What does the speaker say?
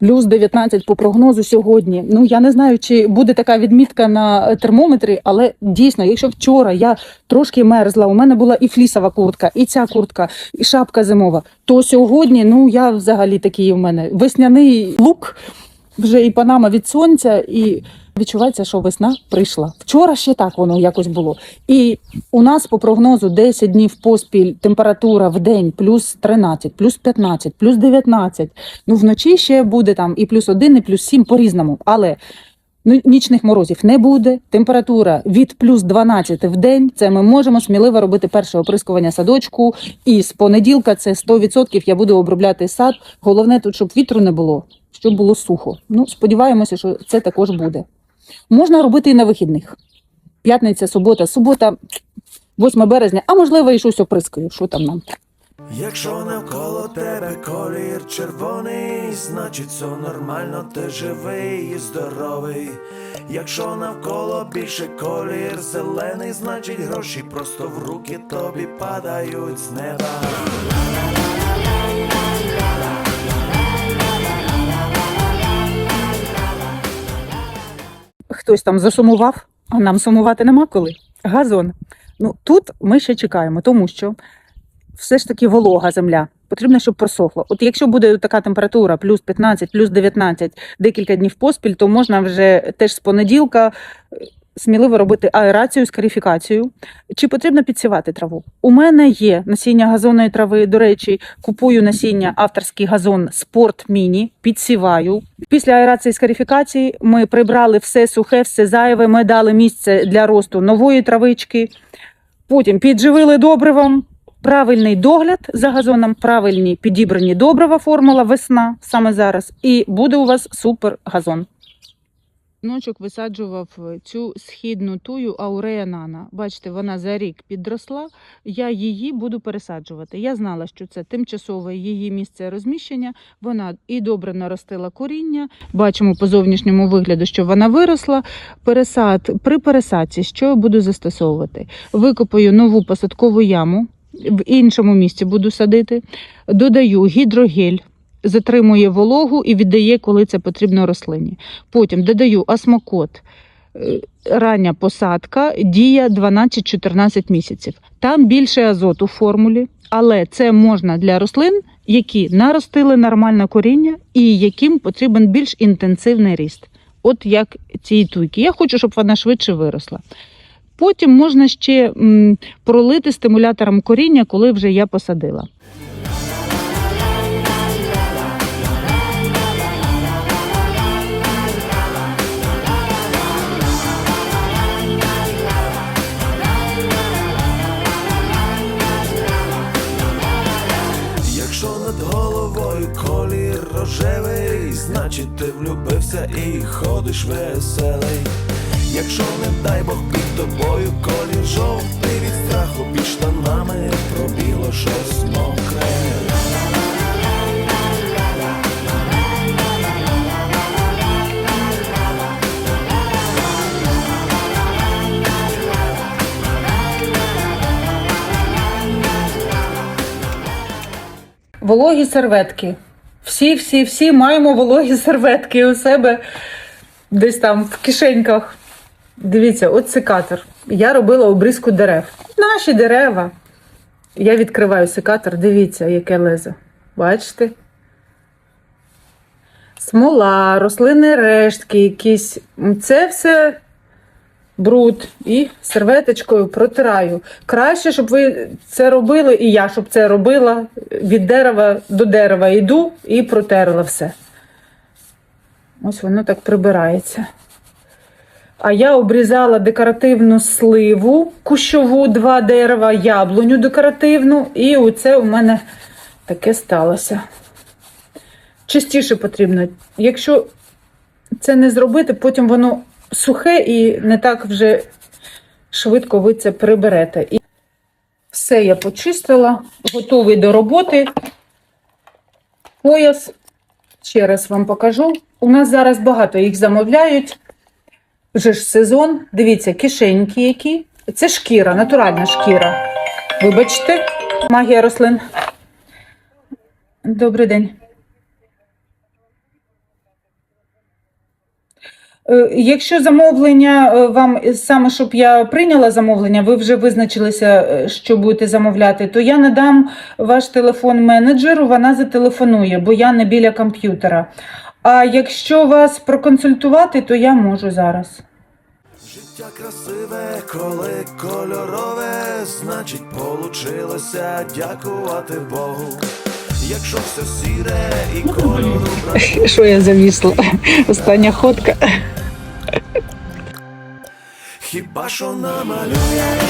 Плюс 19 по прогнозу сьогодні. Ну я не знаю, чи буде така відмітка на термометрі, але дійсно, якщо вчора я трошки мерзла, у мене була і флісова куртка, і ця куртка, і шапка зимова, то сьогодні, ну я взагалі такий у мене весняний лук, вже і панама від сонця, і відчувається, що весна прийшла. Вчора ще так воно якось було. І у нас по прогнозу 10 днів поспіль температура в день плюс 13, плюс 15, плюс 19. Ну вночі ще буде там і плюс 1, і плюс 7 по-різному. Але ну, нічних морозів не буде. Температура від плюс 12 в день. Це ми можемо сміливо робити перше оприскування садочку. І з понеділка це 100% я буду обробляти сад. Головне тут, щоб вітру не було, щоб було сухо. Ну, сподіваємося, що це також буде. Можна робити і на вихідних. П'ятниця, субота, субота, 8 березня, а можливо, і щось оприскаю. Що там нам? Якщо навколо тебе колір червоний, значить все нормально, ти живий і здоровий. Якщо навколо більше колір зелений, значить гроші просто в руки тобі падають з неба. Хтось там засумував, а нам сумувати нема коли. Газон. Ну тут ми ще чекаємо, тому що все ж таки волога земля. Потрібно, щоб просохло. От якщо буде така температура, плюс 15, плюс 19, декілька днів поспіль, то можна вже теж з понеділка сміливо робити аерацію, скарифікацію. Чи потрібно підсівати траву? У мене є насіння газонної трави. До речі, купую насіння авторський газон Спорт Міні, підсіваю. Після аерації скарифікації ми прибрали все сухе, все зайве. Ми дали місце для росту нової травички. Потім підживили добривом. Правильний догляд за газоном, правильні підібрані добрива, формула весна саме зараз, і буде у вас супер газон. Ночок висаджував цю східну тую аурея нана. Бачите, вона за рік підросла. Я її буду пересаджувати. Я знала, що це тимчасове її місце розміщення. Вона і добре наростила коріння. Бачимо по зовнішньому вигляду, що вона виросла. Пересад при пересадці, що я буду застосовувати? Викопаю нову посадкову яму. В іншому місці буду садити. Додаю гідрогель, затримує вологу і віддає, коли це потрібно рослині. Потім додаю асмокот. Е, Рання посадка дія 12-14 місяців. Там більше азоту в формулі, але це можна для рослин, які наростили нормальне коріння і яким потрібен більш інтенсивний ріст. От як цієї туйки. Я хочу, щоб вона швидше виросла. Потім можна ще пролити стимулятором коріння, коли вже я посадила. Значить ти влюбився і ходиш веселий. Якщо не дай Бог під тобою колір жовтий від страху під штанами пробіло щось мокре. Вологі серветки. Всі, всі, всі маємо вологі серветки у себе десь там в кишеньках. Дивіться, от секатор. Я робила обрізку дерев. Наші дерева. Я відкриваю секатор, дивіться, яке лезо. Бачите? Смола, рослинні рештки якісь. Це все бруд і серветочкою протираю. Краще, щоб ви це робили, і я щоб це робила. Від дерева до дерева йду і протерла все. Ось воно так прибирається. А я обрізала декоративну сливу, кущову, два дерева, яблуню декоративну, і оце у мене таке сталося. Частіше потрібно. Якщо це не зробити, потім воно сухе і не так вже швидко ви це приберете. І все я почистила, готовий до роботи. Пояс. Ще раз вам покажу. У нас зараз багато їх замовляють. Вже ж сезон. Дивіться, кишеньки які. Це шкіра, натуральна шкіра. Вибачте, магія рослин. Добрий день. Якщо замовлення е, вам е, саме, щоб я прийняла замовлення, ви вже визначилися, е, що будете замовляти, то я надам ваш телефон менеджеру, вона зателефонує, бо я не біля комп'ютера. А якщо вас проконсультувати, то я можу зараз. Життя красиве, коли кольорове, значить, получилося дякувати Богу. Якщо все сіре і кольору Що я завісла? Остання ходка. Хіба що намалюєш